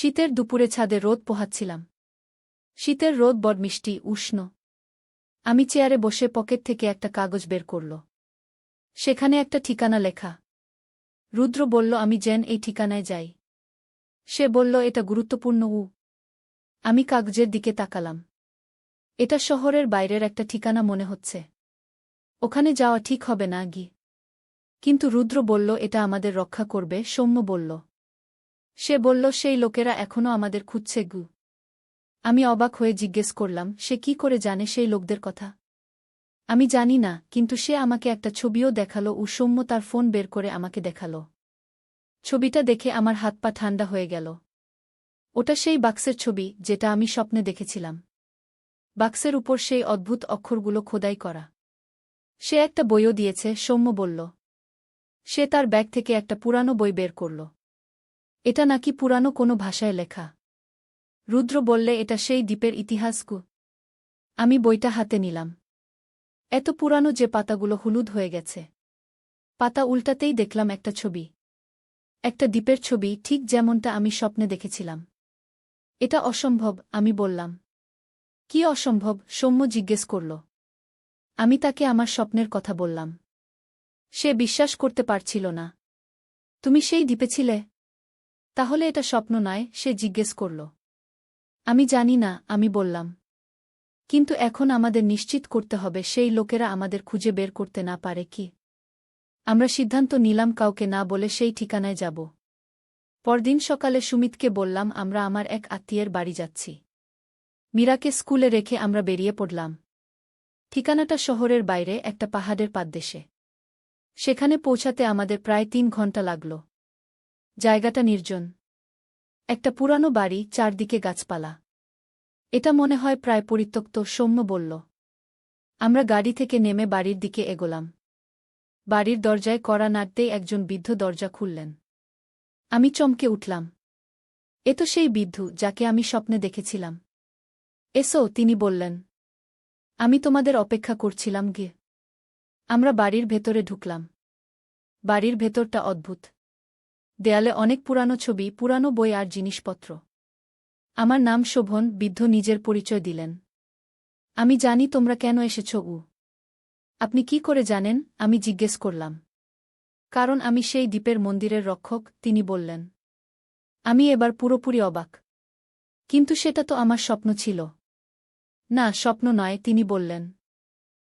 শীতের দুপুরে ছাদে রোদ পোহাচ্ছিলাম। শীতের রোদ বড় মিষ্টি, উষ্ণ। আমি চেয়ারে বসে পকেট থেকে একটা কাগজ বের করল। সেখানে একটা ঠিকানা লেখা। রুদ্র বলল, আমি জেন এই ঠিকানায় যাই। সে বলল, এটা গুরুত্বপূর্ণ, উ। আমি কাগজের দিকে তাকালাম। এটা শহরের বাইরের একটা ঠিকানা মনে হচ্ছে। ওখানে যাওয়া ঠিক হবে না, গি। কিন্তু রুদ্র বলল, এটা আমাদের রক্ষা করবে, সৌম্য বলল। সে বলল, সেই লোকেরা এখনও আমাদের খুঁজছে গু। আমি অবাক হয়ে জিজ্ঞেস করলাম, সে কি করে জানে সেই লোকদের কথা? আমি জানি না, কিন্তু সে আমাকে একটা ছবিও দেখাল, ও সৌম্য তার ফোন বের করে আমাকে দেখাল। ছবিটা দেখে আমার হাত পা ঠান্ডা হয়ে গেল। ওটা সেই বাক্সের ছবি, যেটা আমি স্বপ্নে দেখেছিলাম। বাক্সের উপর সেই অদ্ভুত অক্ষরগুলো খোদাই করা। সে একটা বইও দিয়েছে, সৌম্য বলল। সে তার ব্যাগ থেকে একটা পুরানো বই বের করল। এটা নাকি পুরানো কোনো ভাষায় লেখা। রুদ্র বললে, এটা সেই দ্বীপের ইতিহাস ইতিহাসকু আমি বইটা হাতে নিলাম। এত পুরানো যে পাতাগুলো হলুদ হয়ে গেছে। পাতা উল্টাতেই দেখলাম একটা ছবি। একটা দ্বীপের ছবি, ঠিক যেমনটা আমি স্বপ্নে দেখেছিলাম। এটা অসম্ভব, আমি বললাম। কি অসম্ভব, সৌম্য জিজ্ঞেস করল। আমি তাকে আমার স্বপ্নের কথা বললাম। সে বিশ্বাস করতে পারছিল না। তুমি সেই দ্বীপে ছিলে? তাহলে এটা স্বপ্ন নয়, সে জিজ্ঞেস করল। আমি জানি না, আমি বললাম। কিন্তু এখন আমাদের নিশ্চিত করতে হবে, সেই লোকেরা আমাদের খুঁজে বের করতে না পারে কি? আমরা সিদ্ধান্ত নিলাম কাউকে না বলে সেই ঠিকানায় যাব। পরদিন সকালে সুমিতকে বললাম, আমরা আমার এক আত্মীয়ের বাড়ি যাচ্ছি। মীরাকে স্কুলে রেখে আমরা বেরিয়ে পড়লাম। ঠিকানাটা শহরের বাইরে, একটা পাহাড়ের পাদদেশে। সেখানে পৌঁছাতে আমাদের প্রায় তিন ঘণ্টা লাগল। জায়গাটা নির্জন। একটা পুরানো বাড়ি, চারদিকে গাছপালা। এটা মনে হয় প্রায় পরিত্যক্ত, সৌম্য বলল। আমরা গাড়ি থেকে নেমে বাড়ির দিকে এগোলাম। বাড়ির দরজায় কড়া নাড়তেই একজন বৃদ্ধ দরজা খুললেন। আমি চমকে উঠলাম। এ তো সেই বিদ্ধু যাকে আমি স্বপ্নে দেখেছিলাম। এসো, তিনি বললেন। আমি তোমাদের অপেক্ষা করছিলাম গে। আমরা বাড়ির ভেতরে ঢুকলাম। বাড়ির ভেতরটা অদ্ভুত। দেয়ালে অনেক পুরানো ছবি, পুরানো বই আর জিনিসপত্র। আমার নাম শোভন, বৃদ্ধ নিজের পরিচয় দিলেন। আমি জানি তোমরা কেন এসেছ, উ। আপনি কি করে জানেন? আমি জিজ্ঞেস করলাম। কারণ আমি সেই দ্বীপের মন্দিরের রক্ষক, তিনি বললেন। আমি এবার পুরোপুরি অবাক। কিন্তু সেটা তো আমার স্বপ্ন ছিল। না, স্বপ্ন নয়, তিনি বললেন।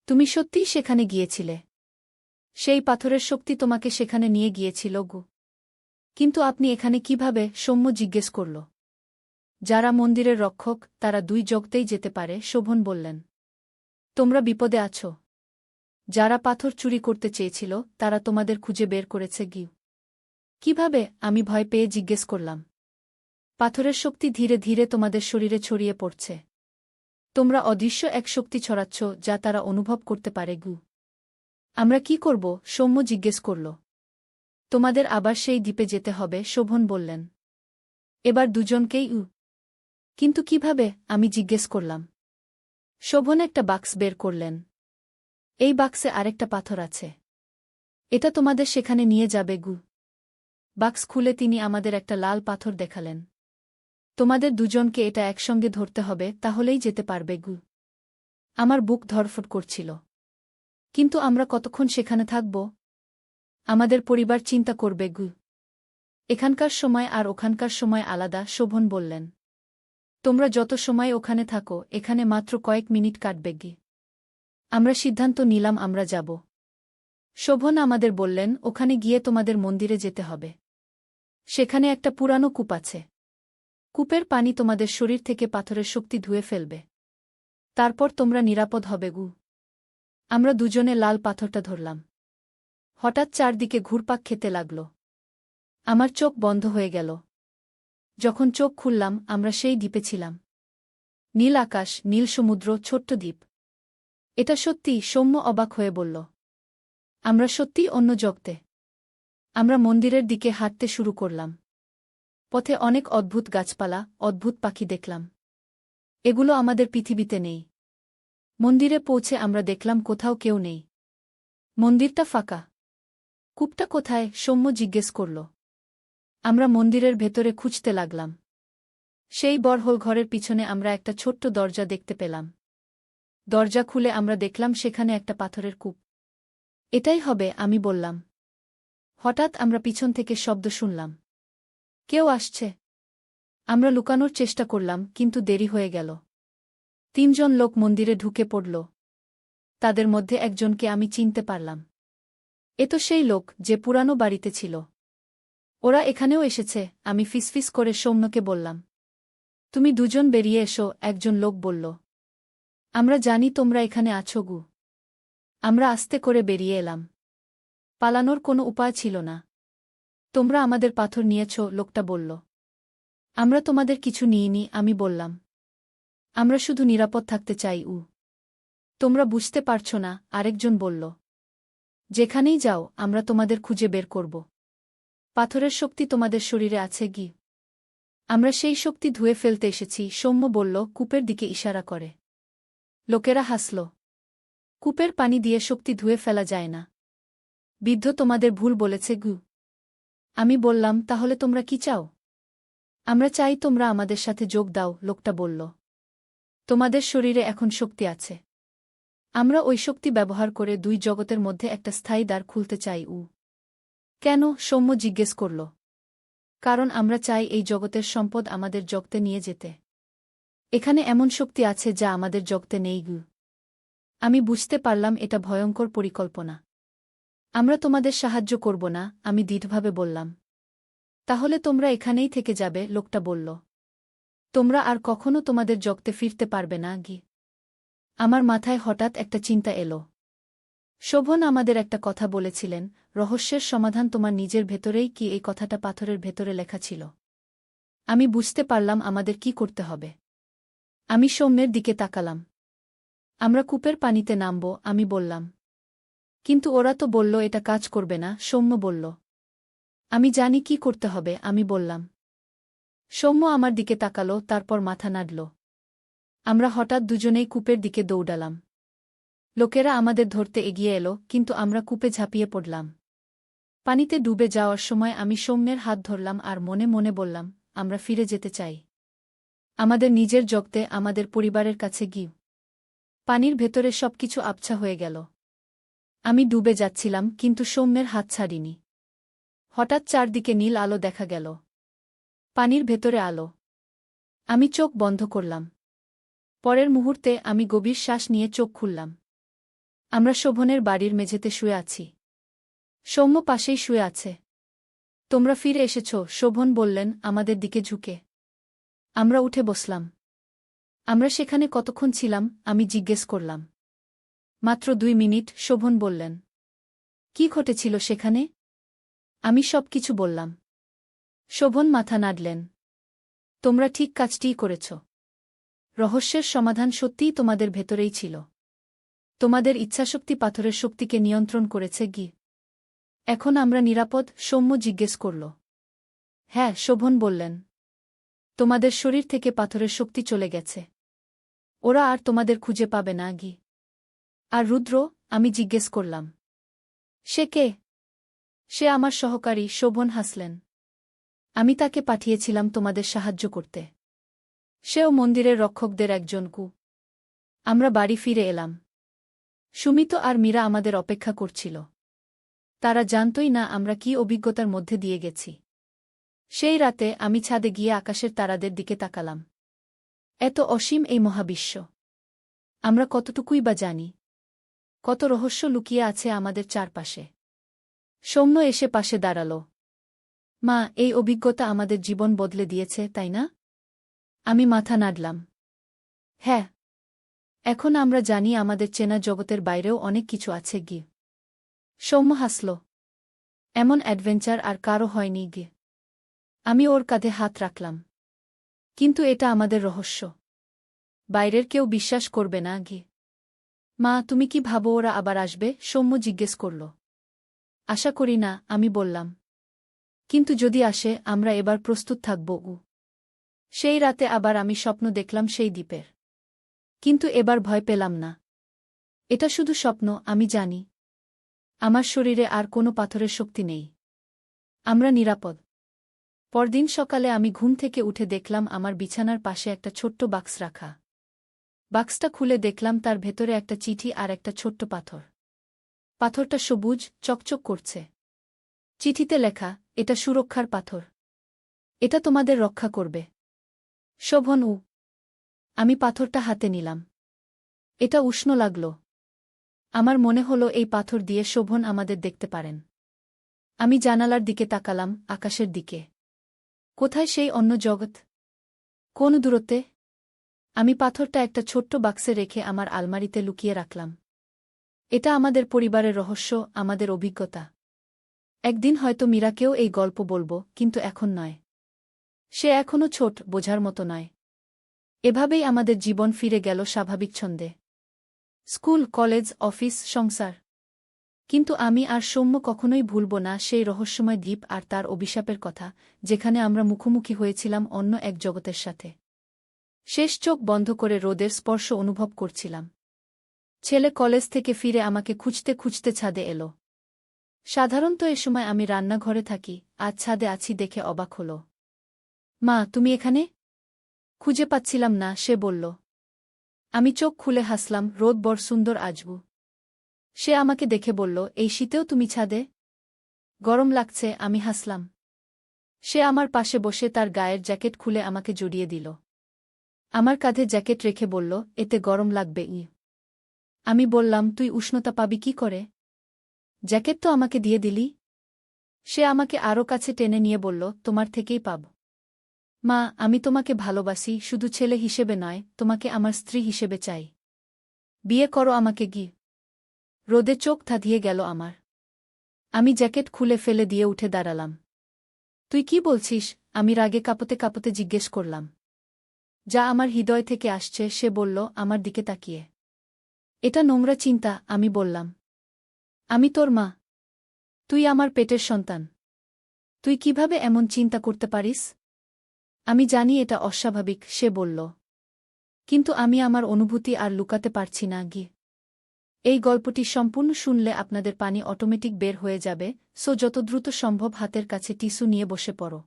তুমি সত্যিই সেখানে গিয়েছিলে। সেই পাথরের শক্তি তোমাকে সেখানে নিয়ে গিয়েছিল, গু। কিন্তু আপনি এখানে কীভাবে সৌম্য জিজ্ঞেস করল? যারা মন্দিরের রক্ষক, তারা দুই জগতেই যেতে পারে, শোভন বললেন। তোমরা বিপদে আছো। যারা পাথর চুরি করতে চেয়েছিল, তারা তোমাদের খুঁজে বের করেছে গিউ কীভাবে? আমি ভয় পেয়ে জিজ্ঞেস করলাম। পাথরের শক্তি ধীরে ধীরে তোমাদের শরীরে ছড়িয়ে পড়ছে। তোমরা অদৃশ্য এক শক্তি ছড়াচ্ছ, যা তারা অনুভব করতে পারে গু আমরা কি করব? সৌম্য জিজ্ঞেস করল। তোমাদের আবার সেই দ্বীপে যেতে হবে, শোভন বললেন। এবার দুজনকেই উ। কিন্তু কীভাবে, আমি জিজ্ঞেস করলাম। শোভন একটা বাক্স বের করলেন। এই বাক্সে আরেকটা পাথর আছে। এটা তোমাদের সেখানে নিয়ে যাবে, গু। বাক্স খুলে তিনি আমাদের একটা লাল পাথর দেখালেন। তোমাদের দুজনকে এটা একসঙ্গে ধরতে হবে, তাহলেই যেতে পারবে, গু। আমার বুক ধরফট করছিল। কিন্তু আমরা কতক্ষণ সেখানে থাকব? আমাদের পরিবার চিন্তা করবে, গু। এখানকার সময় আর ওখানকার সময় আলাদা, শোভন বললেন। তোমরা যত সময় ওখানে থাকো, এখানে মাত্র কয়েক মিনিট কাটবে, গি। আমরা সিদ্ধান্ত নিলাম, আমরা যাব। শোভন আমাদের বললেন, ওখানে গিয়ে তোমাদের মন্দিরে যেতে হবে। সেখানে একটা পুরানো কূপ আছে। কূপের পানি তোমাদের শরীর থেকে পাথরের শক্তি ধুয়ে ফেলবে। তারপর তোমরা নিরাপদ হবে, গু। আমরা দুজনে লাল পাথরটা ধরলাম। হঠাৎ চারদিকে ঘুরপাক খেতে লাগল। আমার চোখ বন্ধ হয়ে গেল। যখন চোখ খুললাম, আমরা সেই দ্বীপে ছিলাম। নীল আকাশ, নীল সমুদ্র, ছোট্ট দ্বীপ। এটা সত্যি সৌম্য অবাক হয়ে বলল, আমরা সত্যি অন্য জগতে। আমরা মন্দিরের দিকে হাঁটতে শুরু করলাম। পথে অনেক অদ্ভুত গাছপালা, অদ্ভুত পাখি দেখলাম। এগুলো আমাদের পৃথিবীতে নেই। মন্দিরে পৌঁছে আমরা দেখলাম কোথাও কেউ নেই। মন্দিরটা ফাঁকা। কূপটা কোথায়? সৌম্য জিজ্ঞেস করল। আমরা মন্দিরের ভেতরে খুঁজতে লাগলাম। সেই বরহোল ঘরের পিছনে আমরা একটা ছোট্ট দরজা দেখতে পেলাম। দরজা খুলে আমরা দেখলাম সেখানে একটা পাথরের কূপ। এটাই হবে, আমি বললাম। হঠাৎ আমরা পিছন থেকে শব্দ শুনলাম। কেউ আসছে। আমরা লুকানোর চেষ্টা করলাম, কিন্তু দেরি হয়ে গেল। তিনজন লোক মন্দিরে ঢুকে পড়ল। তাদের মধ্যে একজনকে আমি চিনতে পারলাম। এ তো সেই লোক যে পুরানো বাড়িতে ছিল। ওরা এখানেও এসেছে, আমি ফিসফিস করে সৌম্যকে বললাম। তুমি দুজন বেরিয়ে এসো, একজন লোক বলল। আমরা জানি তোমরা এখানে আছো গু। আমরা আস্তে করে বেরিয়ে এলাম। পালানোর কোনো উপায় ছিল না। তোমরা আমাদের পাথর নিয়েছ, লোকটা বলল। আমরা তোমাদের কিছু নিইনি, আমি বললাম। আমরা শুধু নিরাপদ থাকতে চাই, উ। তোমরা বুঝতে পারছ না, আরেকজন বলল। যেখানেই যাও, আমরা তোমাদের খুঁজে বের করব। পাথরের শক্তি তোমাদের শরীরে আছে গি আমরা সেই শক্তি ধুয়ে ফেলতে এসেছি, সৌম্য বলল, কূপের দিকে ইশারা করে। লোকেরা হাসল। কূপের পানি দিয়ে শক্তি ধুয়ে ফেলা যায় না। বৃদ্ধ তোমাদের ভুল বলেছে, গু। আমি বললাম, তাহলে তোমরা কি চাও? আমরা চাই তোমরা আমাদের সাথে যোগ দাও, লোকটা বলল। তোমাদের শরীরে এখন শক্তি আছে। আমরা ওই শক্তি ব্যবহার করে দুই জগতের মধ্যে একটা স্থায়ী দ্বার খুলতে চাই, উ। কেন? সৌম্য জিজ্ঞেস করল। কারণ আমরা চাই এই জগতের সম্পদ আমাদের জগতে নিয়ে যেতে। এখানে এমন শক্তি আছে যা আমাদের জগতে নেই, গু। আমি বুঝতে পারলাম এটা ভয়ঙ্কর পরিকল্পনা। আমরা তোমাদের সাহায্য করব না, আমি দৃঢ়ভাবে বললাম। তাহলে তোমরা এখানেই থেকে যাবে, লোকটা বলল। তোমরা আর কখনো তোমাদের জগতে ফিরতে পারবে না, গি। আমার মাথায় হঠাৎ একটা চিন্তা এলো। শোভন আমাদের একটা কথা বলেছিলেন, রহস্যের সমাধান তোমার নিজের ভেতরেই কি এই কথাটা পাথরের ভেতরে লেখা ছিল। আমি বুঝতে পারলাম আমাদের কি করতে হবে। আমি সৌম্যের দিকে তাকালাম। আমরা কূপের পানিতে নামব, আমি বললাম। কিন্তু ওরা তো বলল, এটা কাজ করবে না, সৌম্য বলল। আমি জানি কি করতে হবে, আমি বললাম। সৌম্য আমার দিকে তাকালো, তারপর মাথা নাড়ল। আমরা হঠাৎ দুজনেই কূপের দিকে দৌড়ালাম। লোকেরা আমাদের ধরতে এগিয়ে এলো, কিন্তু আমরা কূপে ঝাঁপিয়ে পড়লাম। পানিতে ডুবে যাওয়ার সময় আমি সৌম্যের হাত ধরলাম আর মনে মনে বললাম, আমরা ফিরে যেতে চাই। আমাদের নিজের জগতে, আমাদের পরিবারের কাছে গিয়ে। পানির ভেতরে সবকিছু আবছা হয়ে গেল। আমি ডুবে যাচ্ছিলাম, কিন্তু সৌম্যের হাত ছাড়িনি। হঠাৎ চারদিকে নীল আলো দেখা গেল। পানির ভেতরে আলো। আমি চোখ বন্ধ করলাম। পরের মুহূর্তে আমি গভীর শ্বাস নিয়ে চোখ খুললাম। আমরা শোভনের বাড়ির মেঝেতে শুয়ে আছি। সৌম্য পাশেই শুয়ে আছে। তোমরা ফিরে এসেছ, শোভন বললেন, আমাদের দিকে ঝুঁকে। আমরা উঠে বসলাম। আমরা সেখানে কতক্ষণ ছিলাম, আমি জিজ্ঞেস করলাম। মাত্র দুই মিনিট, শোভন বললেন। কি ঘটেছিল সেখানে? আমি সব কিছু বললাম। শোভন মাথা নাড়লেন। তোমরা ঠিক কাজটিই করেছ। রহস্যের সমাধান সত্যিই তোমাদের ভেতরেই ছিল। তোমাদের ইচ্ছাশক্তি পাথরের শক্তিকে নিয়ন্ত্রণ করেছে গি। এখন আমরা নিরাপদ, সৌম্য জিজ্ঞেস করল। হ্যাঁ শোভন বললেন। তোমাদের শরীর থেকে পাথরের শক্তি চলে গেছে। ওরা আর তোমাদের খুঁজে পাবে না গি। আর রুদ্র, আমি জিজ্ঞেস করলাম। সে কে? সে আমার সহকারী, শোভন হাসলেন। আমি তাকে পাঠিয়েছিলাম তোমাদের সাহায্য করতে। সেও মন্দিরের রক্ষকদের একজন কু। আমরা বাড়ি ফিরে এলাম। সুমিত আর মীরা আমাদের অপেক্ষা করছিল। তারা জানতই না আমরা কি অভিজ্ঞতার মধ্যে দিয়ে গেছি। সেই রাতে আমি ছাদে গিয়ে আকাশের তারাদের দিকে তাকালাম। এত অসীম এই মহাবিশ্ব। আমরা কতটুকুই বা জানি। কত রহস্য লুকিয়ে আছে আমাদের চারপাশে। সৌম্য এসে পাশে দাঁড়াল। মা, এই অভিজ্ঞতা আমাদের জীবন বদলে দিয়েছে, তাই না? আমি মাথা নাড়লাম। হ্যাঁ এখন আমরা জানি আমাদের চেনা জগতের বাইরেও অনেক কিছু আছে গি। সৌম্য হাসল। এমন অ্যাডভেঞ্চার আর কারও হয়নি গে। আমি ওর কাঁধে হাত রাখলাম। কিন্তু এটা আমাদের রহস্য। বাইরের কেউ বিশ্বাস করবে না গে। মা, তুমি কি ভাবো ওরা আবার আসবে? সৌম্য জিজ্ঞেস করল। আশা করি না, আমি বললাম। কিন্তু যদি আসে, আমরা এবার প্রস্তুত থাকব উ সেই রাতে আবার আমি স্বপ্ন দেখলাম সেই দ্বীপের। কিন্তু এবার ভয় পেলাম না। এটা শুধু স্বপ্ন, আমি জানি। আমার শরীরে আর কোনো পাথরের শক্তি নেই। আমরা নিরাপদ। পরদিন সকালে আমি ঘুম থেকে উঠে দেখলাম আমার বিছানার পাশে একটা ছোট্ট বাক্স রাখা। বাক্সটা খুলে দেখলাম তার ভেতরে একটা চিঠি আর একটা ছোট্ট পাথর। পাথরটা সবুজ, চকচক করছে। চিঠিতে লেখা, এটা সুরক্ষার পাথর। এটা তোমাদের রক্ষা করবে। শোভন উ। আমি পাথরটা হাতে নিলাম। এটা উষ্ণ লাগল। আমার মনে হলো এই পাথর দিয়ে শোভন আমাদের দেখতে পারেন। আমি জানালার দিকে তাকালাম, আকাশের দিকে। কোথায় সেই অন্য জগৎ? কোন দূরত্বে? আমি পাথরটা একটা ছোট্ট বাক্সে রেখে আমার আলমারিতে লুকিয়ে রাখলাম। এটা আমাদের পরিবারের রহস্য, আমাদের অভিজ্ঞতা। একদিন হয়তো মীরাকেও এই গল্প বলব, কিন্তু এখন নয়। সে এখনও ছোট, বোঝার মতো নয়। এভাবেই আমাদের জীবন ফিরে গেল স্বাভাবিক ছন্দে। স্কুল, কলেজ, অফিস, সংসার। কিন্তু আমি আর সৌম্য কখনোই ভুলব না সেই রহস্যময় দ্বীপ আর তার অভিশাপের কথা, যেখানে আমরা মুখোমুখি হয়েছিলাম অন্য এক জগতের সাথে। শেষ চোখ বন্ধ করে রোদের স্পর্শ অনুভব করছিলাম। ছেলে কলেজ থেকে ফিরে আমাকে খুঁজতে খুঁজতে ছাদে এলো। সাধারণত এ সময় আমি রান্নাঘরে থাকি, আর ছাদে আছি দেখে অবাক হল। মা, তুমি এখানে? খুঁজে পাচ্ছিলাম না, সে বলল। আমি চোখ খুলে হাসলাম, রোদ বড় সুন্দর আজবু। সে আমাকে দেখে বলল, এই শীতেও তুমি ছাদে? গরম লাগছে, আমি হাসলাম। সে আমার পাশে বসে তার গায়ের জ্যাকেট খুলে আমাকে জড়িয়ে দিল। আমার কাঁধে জ্যাকেট রেখে বলল, এতে গরম লাগবে ই আমি বললাম, তুই উষ্ণতা পাবি কি করে? জ্যাকেট তো আমাকে দিয়ে দিলি? সে আমাকে আরও কাছে টেনে নিয়ে বলল, তোমার থেকেই পাব। মা, আমি তোমাকে ভালোবাসি, শুধু ছেলে হিসেবে নয়, তোমাকে আমার স্ত্রী হিসেবে চাই। বিয়ে করো আমাকে গি রোদে চোখ ধাঁধিয়ে গেল আমার। আমি জ্যাকেট খুলে ফেলে দিয়ে উঠে দাঁড়ালাম। তুই কি বলছিস? আমি রাগে কাঁপতে কাঁপতে জিজ্ঞেস করলাম। যা আমার হৃদয় থেকে আসছে, সে বলল, আমার দিকে তাকিয়ে। এটা নোংরা চিন্তা আমি বললাম। আমি তোর মা। তুই আমার পেটের সন্তান। তুই কীভাবে এমন চিন্তা করতে পারিস? আমি জানি এটা অস্বাভাবিক, সে বলল। কিন্তু আমি আমার অনুভূতি আর লুকাতে পারছি না, গি। এই গল্পটি সম্পূর্ণ শুনলে আপনাদের পানি অটোমেটিক বের হয়ে যাবে, সো যত দ্রুত সম্ভব হাতের কাছে টিস্যু নিয়ে বসে পড়ো।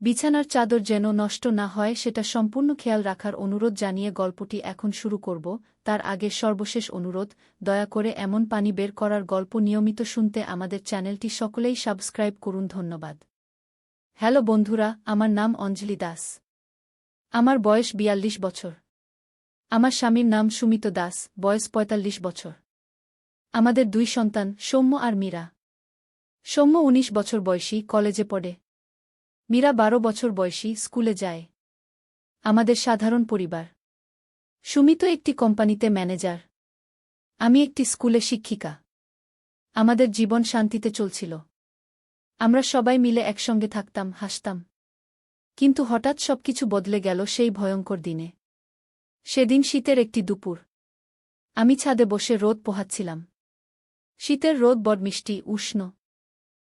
বিছানার চাদর যেন নষ্ট না হয়, সেটা সম্পূর্ণ খেয়াল রাখার অনুরোধ জানিয়ে গল্পটি এখন শুরু করব, তার আগে সর্বশেষ অনুরোধ, দয়া করে এমন পানি বের করার গল্প নিয়মিত শুনতে আমাদের চ্যানেলটি সকলেই সাবস্ক্রাইব করুন, ধন্যবাদ। হ্যালো বন্ধুরা, আমার নাম অঞ্জলি দাস। আমার বয়স বিয়াল্লিশ বছর। আমার স্বামীর নাম সুমিত দাস, বয়স পঁয়তাল্লিশ বছর। আমাদের দুই সন্তান, সৌম্য আর মীরা। সৌম্য ১৯ বছর বয়সী, কলেজে পড়ে। মীরা বারো বছর বয়সী, স্কুলে যায়। আমাদের সাধারণ পরিবার। সুমিত একটি কোম্পানিতে ম্যানেজার। আমি একটি স্কুলে শিক্ষিকা। আমাদের জীবন শান্তিতে চলছিল। আমরা সবাই মিলে একসঙ্গে থাকতাম, হাসতাম। কিন্তু হঠাৎ সবকিছু বদলে গেল সেই ভয়ঙ্কর দিনে। সেদিন শীতের একটি দুপুর। আমি ছাদে বসে রোদ পোহাচ্ছিলাম। শীতের রোদ বড় মিষ্টি, উষ্ণ।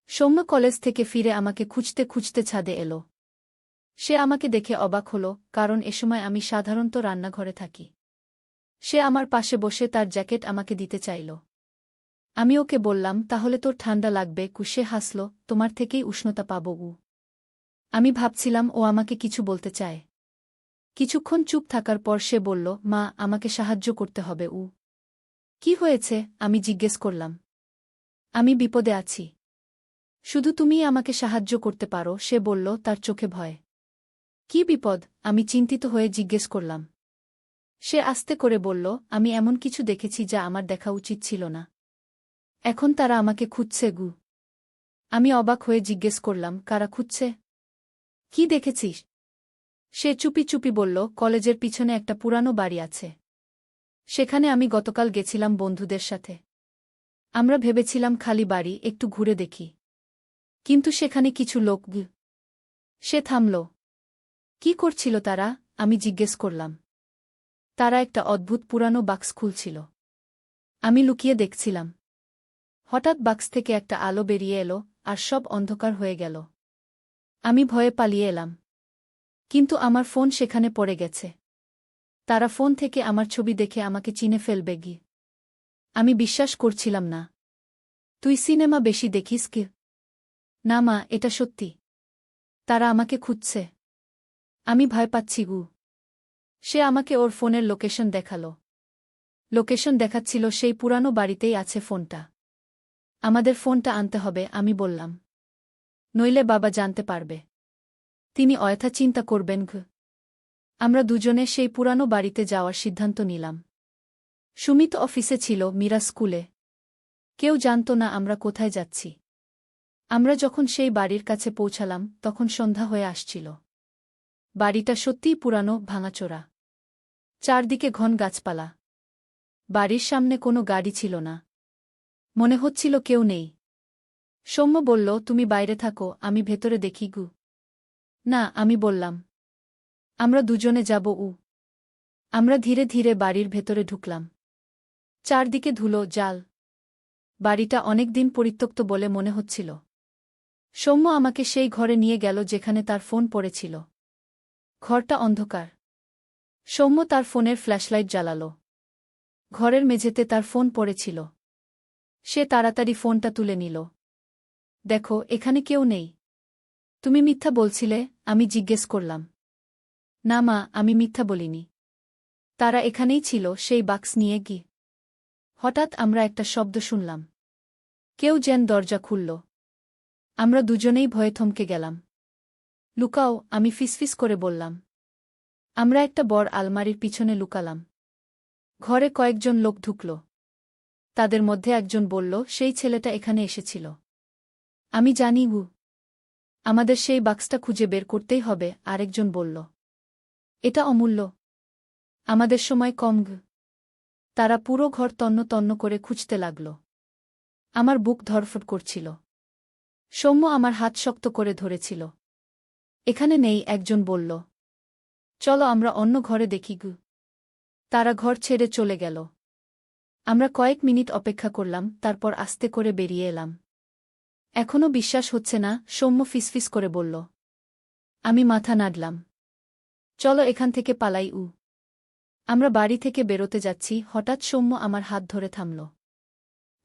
সৌম্য কলেজ থেকে ফিরে আমাকে খুঁজতে খুঁজতে ছাদে এলো। সে আমাকে দেখে অবাক হল, কারণ এ সময় আমি সাধারণত রান্নাঘরে থাকি। সে আমার পাশে বসে তার জ্যাকেট আমাকে দিতে চাইল। আমি ওকে বললাম, তাহলে তোর ঠান্ডা লাগবে, কুশে হাসল, তোমার থেকেই উষ্ণতা পাব উ আমি ভাবছিলাম, ও আমাকে কিছু বলতে চায়। কিছুক্ষণ চুপ থাকার পর সে বলল, মা, আমাকে সাহায্য করতে হবে, উ। কি হয়েছে? আমি জিজ্ঞেস করলাম। আমি বিপদে আছি। শুধু তুমিই আমাকে সাহায্য করতে পারো, সে বলল, তার চোখে ভয়। কি বিপদ? আমি চিন্তিত হয়ে জিজ্ঞেস করলাম। সে আস্তে করে বলল, আমি এমন কিছু দেখেছি যা আমার দেখা উচিত ছিল না। এখন তারা আমাকে খুঁজছে, গু। আমি অবাক হয়ে জিজ্ঞেস করলাম, কারা খুঁজছে? কি দেখেছিস? সে চুপি চুপি বলল, কলেজের পিছনে একটা পুরানো বাড়ি আছে। সেখানে আমি গতকাল গেছিলাম বন্ধুদের সাথে। আমরা ভেবেছিলাম খালি বাড়ি, একটু ঘুরে দেখি। কিন্তু সেখানে কিছু লোক সে থামল। কি করছিল তারা? আমি জিজ্ঞেস করলাম। তারা একটা অদ্ভুত পুরানো বাক্স খুলছিল। আমি লুকিয়ে দেখছিলাম। হঠাৎ বাক্স থেকে একটা আলো বেরিয়ে এলো, আর সব অন্ধকার হয়ে গেল। আমি ভয়ে পালিয়ে এলাম। কিন্তু আমার ফোন সেখানে পড়ে গেছে। তারা ফোন থেকে আমার ছবি দেখে আমাকে চিনে ফেলবে গি আমি বিশ্বাস করছিলাম না। তুই সিনেমা বেশি দেখিস কি? না মা, এটা সত্যি। তারা আমাকে খুঁজছে। আমি ভয় পাচ্ছি গু। সে আমাকে ওর ফোনের লোকেশন দেখাল। লোকেশন দেখাচ্ছিল সেই পুরানো বাড়িতেই আছে ফোনটা। আমাদের ফোনটা আনতে হবে, আমি বললাম। নইলে বাবা জানতে পারবে। তিনি অয়থা চিন্তা করবেন ঘ। আমরা দুজনে সেই পুরানো বাড়িতে যাওয়ার সিদ্ধান্ত নিলাম। সুমিত অফিসে ছিল, মীরা স্কুলে। কেউ জানত না আমরা কোথায় যাচ্ছি। আমরা যখন সেই বাড়ির কাছে পৌঁছালাম, তখন সন্ধ্যা হয়ে আসছিল। বাড়িটা সত্যিই পুরানো, ভাঙাচোরা। চারদিকে ঘন গাছপালা বাড়ির সামনে কোনো গাড়ি ছিল না। মনে হচ্ছিল কেউ নেই। সৌম্য বলল, তুমি বাইরে থাকো, আমি ভেতরে দেখি গু। না, আমি বললাম, আমরা দুজনে যাব উ। আমরা ধীরে ধীরে বাড়ির ভেতরে ঢুকলাম। চারদিকে ধুলো, জাল। বাড়িটা অনেক দিন পরিত্যক্ত বলে মনে হচ্ছিল। সৌম্য আমাকে সেই ঘরে নিয়ে গেল যেখানে তার ফোন পড়েছিল। ঘরটা অন্ধকার। সৌম্য তার ফোনের ফ্ল্যাশলাইট জ্বালাল। ঘরের মেঝেতে তার ফোন পড়েছিল। সে তাড়াতাড়ি ফোনটা তুলে নিল। দেখো, এখানে কেউ নেই। তুমি মিথ্যা বলছিলে, আমি জিজ্ঞেস করলাম। না মা, আমি মিথ্যা বলিনি। তারা এখানেই ছিল, সেই বাক্স নিয়ে গি হঠাৎ আমরা একটা শব্দ শুনলাম। কেউ যেন দরজা খুলল। আমরা দুজনেই ভয়ে থমকে গেলাম। লুকাও আমি ফিসফিস করে বললাম। আমরা একটা বড় আলমারির পিছনে লুকালাম। ঘরে কয়েকজন লোক ঢুকল। তাদের মধ্যে একজন বলল, সেই ছেলেটা এখানে এসেছিল। আমি জানি গু আমাদের সেই বাক্সটা খুঁজে বের করতেই হবে, আরেকজন বলল। এটা অমূল্য। আমাদের সময় কম গু তারা পুরো ঘর তন্ন তন্ন করে খুঁজতে লাগল। আমার বুক ধরফট করছিল। সৌম্য আমার হাত শক্ত করে ধরেছিল। এখানে নেই, একজন বলল। চলো আমরা অন্য ঘরে দেখি গু তারা ঘর ছেড়ে চলে গেল। আমরা কয়েক মিনিট অপেক্ষা করলাম, তারপর আস্তে করে বেরিয়ে এলাম। এখনও বিশ্বাস হচ্ছে না, সৌম্য ফিসফিস করে বলল। আমি মাথা নাড়লাম। চলো এখান থেকে পালাই উ। আমরা বাড়ি থেকে বেরোতে যাচ্ছি, হঠাৎ সৌম্য আমার হাত ধরে থামল।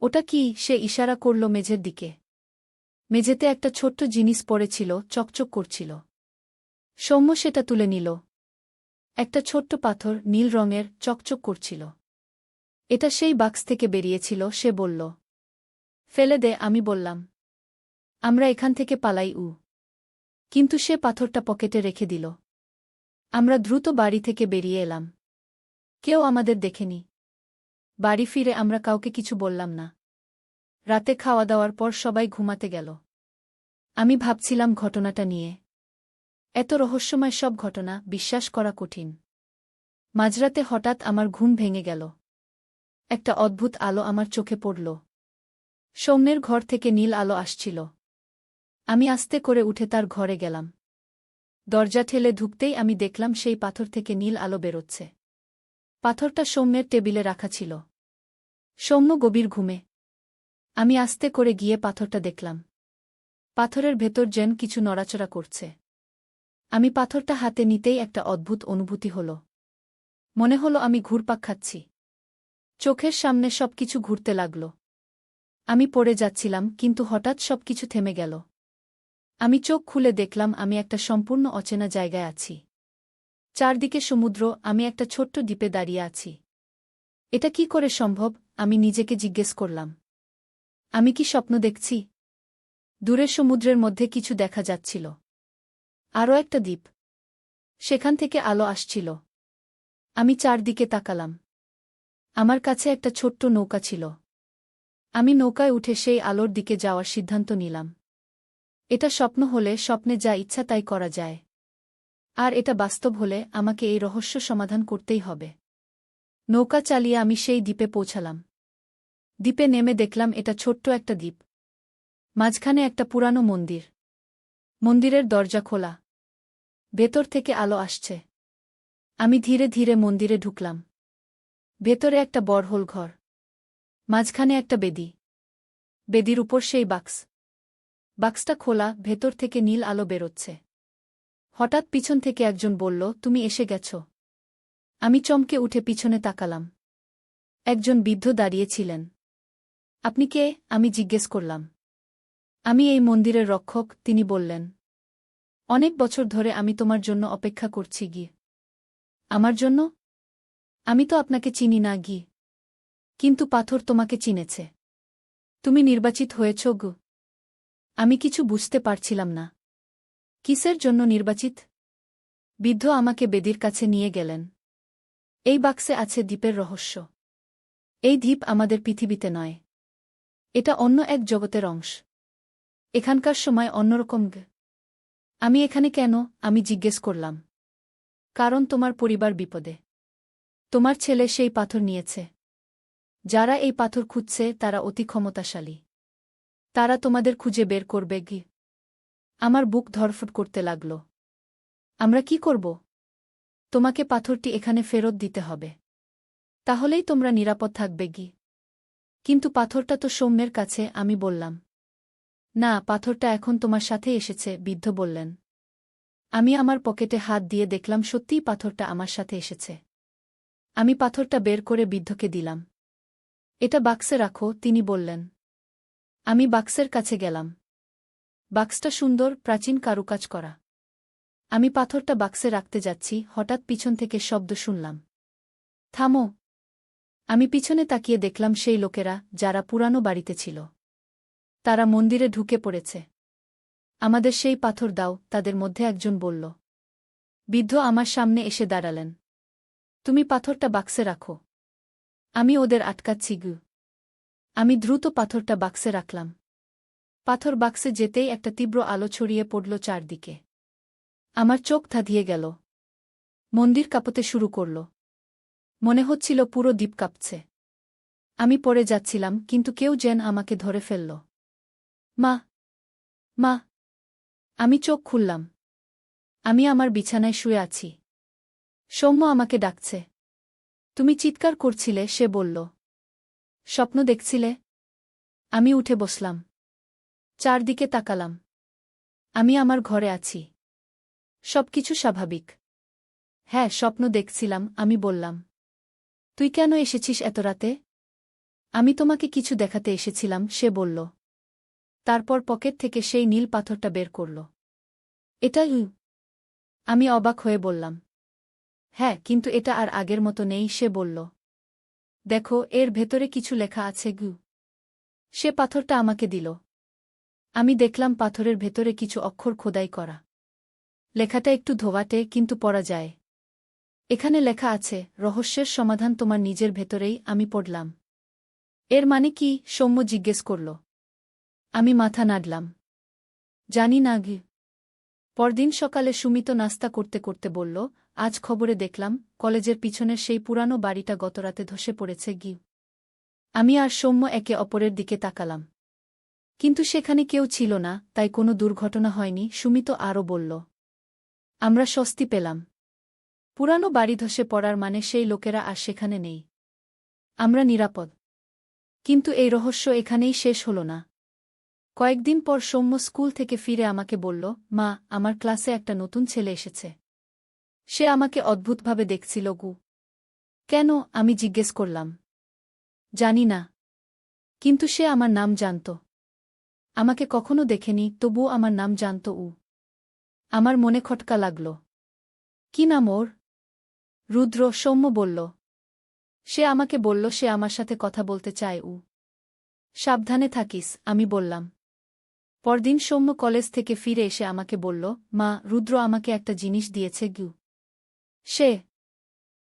ওটা কি, সে ইশারা করল মেঝের দিকে। মেঝেতে একটা ছোট্ট জিনিস পড়েছিল, চকচক করছিল। সৌম্য সেটা তুলে নিল। একটা ছোট্ট পাথর, নীল রঙের, চকচক করছিল। এটা সেই বাক্স থেকে বেরিয়েছিল, সে বলল, ফেলে দে, আমি বললাম, আমরা এখান থেকে পালাই, উ। কিন্তু সে পাথরটা পকেটে রেখে দিল। আমরা দ্রুত বাড়ি থেকে বেরিয়ে এলাম। কেউ আমাদের দেখেনি। বাড়ি ফিরে আমরা কাউকে কিছু বললাম না। রাতে খাওয়া দাওয়ার পর সবাই ঘুমাতে গেল। আমি ভাবছিলাম ঘটনাটা নিয়ে। এত রহস্যময় সব ঘটনা, বিশ্বাস করা কঠিন। মাঝরাতে হঠাৎ আমার ঘুম ভেঙে গেল। একটা অদ্ভুত আলো আমার চোখে পড়ল। সৌম্যের ঘর থেকে নীল আলো আসছিল। আমি আস্তে করে উঠে তার ঘরে গেলাম। দরজা ঠেলে ঢুকতেই আমি দেখলাম সেই পাথর থেকে নীল আলো বেরোচ্ছে। পাথরটা সৌম্যের টেবিলে রাখা ছিল। সৌম্য গভীর ঘুমে। আমি আস্তে করে গিয়ে পাথরটা দেখলাম। পাথরের ভেতর যেন কিছু নড়াচড়া করছে। আমি পাথরটা হাতে নিতেই একটা অদ্ভুত অনুভূতি হল। মনে হলো আমি ঘুরপাক খাচ্ছি। চোখের সামনে সবকিছু ঘুরতে লাগল। আমি পড়ে যাচ্ছিলাম, কিন্তু হঠাৎ সবকিছু থেমে গেল। আমি চোখ খুলে দেখলাম, আমি একটা সম্পূর্ণ অচেনা জায়গায় আছি। চারদিকে সমুদ্র, আমি একটা ছোট্ট দ্বীপে দাঁড়িয়ে আছি। এটা কি করে সম্ভব? আমি নিজেকে জিজ্ঞেস করলাম। আমি কি স্বপ্ন দেখছি? দূরে সমুদ্রের মধ্যে কিছু দেখা যাচ্ছিল। আরও একটা দ্বীপ। সেখান থেকে আলো আসছিল। আমি চারদিকে তাকালাম। আমার কাছে একটা ছোট্ট নৌকা ছিল। আমি নৌকায় উঠে সেই আলোর দিকে যাওয়ার সিদ্ধান্ত নিলাম। এটা স্বপ্ন হলে স্বপ্নে যা ইচ্ছা তাই করা যায়। আর এটা বাস্তব হলে আমাকে এই রহস্য সমাধান করতেই হবে। নৌকা চালিয়ে আমি সেই দ্বীপে পৌঁছালাম। দ্বীপে নেমে দেখলাম এটা ছোট্ট একটা দ্বীপ। মাঝখানে একটা পুরানো মন্দির। মন্দিরের দরজা খোলা। ভেতর থেকে আলো আসছে। আমি ধীরে ধীরে মন্দিরে ঢুকলাম। ভেতরে একটা বড়হোল ঘর, মাঝখানে একটা বেদি। বেদির উপর সেই বাক্স। বাক্সটা খোলা, ভেতর থেকে নীল আলো বেরোচ্ছে। হঠাৎ পিছন থেকে একজন বলল, তুমি এসে গেছ? আমি চমকে উঠে পিছনে তাকালাম। একজন বৃদ্ধ দাঁড়িয়েছিলেন আপনি কে? আমি জিজ্ঞেস করলাম। আমি এই মন্দিরের রক্ষক, তিনি বললেন। অনেক বছর ধরে আমি তোমার জন্য অপেক্ষা করছি গিয়ে। আমার জন্য? আমি তো আপনাকে চিনি না গি কিন্তু পাথর তোমাকে চিনেছে। তুমি নির্বাচিত হয়েছ, গু। আমি কিছু বুঝতে পারছিলাম না। কিসের জন্য নির্বাচিত? বৃদ্ধ আমাকে বেদির কাছে নিয়ে গেলেন। এই বাক্সে আছে দ্বীপের রহস্য। এই দ্বীপ আমাদের পৃথিবীতে নয়। এটা অন্য এক জগতের অংশ। এখানকার সময় অন্যরকম, গে। আমি এখানে কেন? আমি জিজ্ঞেস করলাম। কারণ তোমার পরিবার বিপদে। তোমার ছেলে সেই পাথর নিয়েছে। যারা এই পাথর খুঁজছে, তারা অতি ক্ষমতাশালী। তারা তোমাদের খুঁজে বের করবে গি আমার বুক ধরফট করতে লাগল। আমরা কি করব? তোমাকে পাথরটি এখানে ফেরত দিতে হবে। তাহলেই তোমরা নিরাপদ থাকবে গি কিন্তু পাথরটা তো সৌম্যের কাছে, আমি বললাম। না, পাথরটা এখন তোমার সাথে এসেছে, বৃদ্ধ বললেন। আমি আমার পকেটে হাত দিয়ে দেখলাম, সত্যিই পাথরটা আমার সাথে এসেছে। আমি পাথরটা বের করে বৃদ্ধকে দিলাম। এটা বাক্সে রাখো, তিনি বললেন। আমি বাক্সের কাছে গেলাম। বাক্সটা সুন্দর, প্রাচীন কারুকাজ করা। আমি পাথরটা বাক্সে রাখতে যাচ্ছি, হঠাৎ পিছন থেকে শব্দ শুনলাম। থামো। আমি পিছনে তাকিয়ে দেখলাম সেই লোকেরা, যারা পুরানো বাড়িতে ছিল। তারা মন্দিরে ঢুকে পড়েছে। আমাদের সেই পাথর দাও, তাদের মধ্যে একজন বলল। বৃদ্ধ আমার সামনে এসে দাঁড়ালেন। তুমি পাথরটা বাক্সে রাখো। আমি ওদের আটকাচ্ছি, গু। আমি দ্রুত পাথরটা বাক্সে রাখলাম। পাথর বাক্সে যেতেই একটা তীব্র আলো ছড়িয়ে পড়ল চারদিকে। আমার চোখ ধাঁধিয়ে গেল। মন্দির কাঁপতে শুরু করল। মনে হচ্ছিল পুরো দ্বীপ কাঁপছে। আমি পড়ে যাচ্ছিলাম, কিন্তু কেউ যেন আমাকে ধরে ফেলল। মা! মা! আমি চোখ খুললাম। আমি আমার বিছানায় শুয়ে আছি। সৌম্য আমাকে ডাকছে। তুমি চিৎকার করছিলে, সে বলল। স্বপ্ন দেখছিলে? আমি উঠে বসলাম। চারদিকে তাকালাম। আমি আমার ঘরে আছি। সবকিছু স্বাভাবিক। হ্যাঁ স্বপ্ন দেখছিলাম, আমি বললাম। তুই কেন এসেছিস এত রাতে? আমি তোমাকে কিছু দেখাতে এসেছিলাম, সে বলল। তারপর পকেট থেকে সেই নীল পাথরটা বের করল। এটা আমি অবাক হয়ে বললাম। হ্যাঁ কিন্তু এটা আর আগের মতো নেই, সে বলল। দেখো, এর ভেতরে কিছু লেখা আছে, গু। সে পাথরটা আমাকে দিল। আমি দেখলাম পাথরের ভেতরে কিছু অক্ষর খোদাই করা। লেখাটা একটু ধোয়াটে, কিন্তু পড়া যায়। এখানে লেখা আছে, রহস্যের সমাধান তোমার নিজের ভেতরেই, আমি পড়লাম। এর মানে কি? সৌম্য জিজ্ঞেস করল। আমি মাথা নাড়লাম। জানি না, গি। পরদিন সকালে সুমিত নাস্তা করতে করতে বলল আজ খবরে দেখলাম, কলেজের পিছনের সেই পুরানো বাড়িটা গতরাতে ধসে পড়েছে গি আমি আর সৌম্য একে অপরের দিকে তাকালাম। কিন্তু সেখানে কেউ ছিল না, তাই কোনো দুর্ঘটনা হয়নি, সুমিত আরও বলল। আমরা স্বস্তি পেলাম। পুরানো বাড়ি ধসে পড়ার মানে সেই লোকেরা আর সেখানে নেই। আমরা নিরাপদ। কিন্তু এই রহস্য এখানেই শেষ হল না। কয়েকদিন পর সৌম্য স্কুল থেকে ফিরে আমাকে বলল, মা, আমার ক্লাসে একটা নতুন ছেলে এসেছে। সে আমাকে অদ্ভুতভাবে দেখছিল, গু। কেন? আমি জিজ্ঞেস করলাম। জানি না। কিন্তু সে আমার নাম জানত। আমাকে কখনো দেখেনি, তবুও আমার নাম জানত, উ। আমার মনে খটকা লাগল। কি নাম ওর? রুদ্র সৌম্য বলল। সে আমাকে বলল, সে আমার সাথে কথা বলতে চায়, উ। সাবধানে থাকিস, আমি বললাম। পরদিন সৌম্য কলেজ থেকে ফিরে এসে আমাকে বলল, মা, রুদ্র আমাকে একটা জিনিস দিয়েছে, গু। সে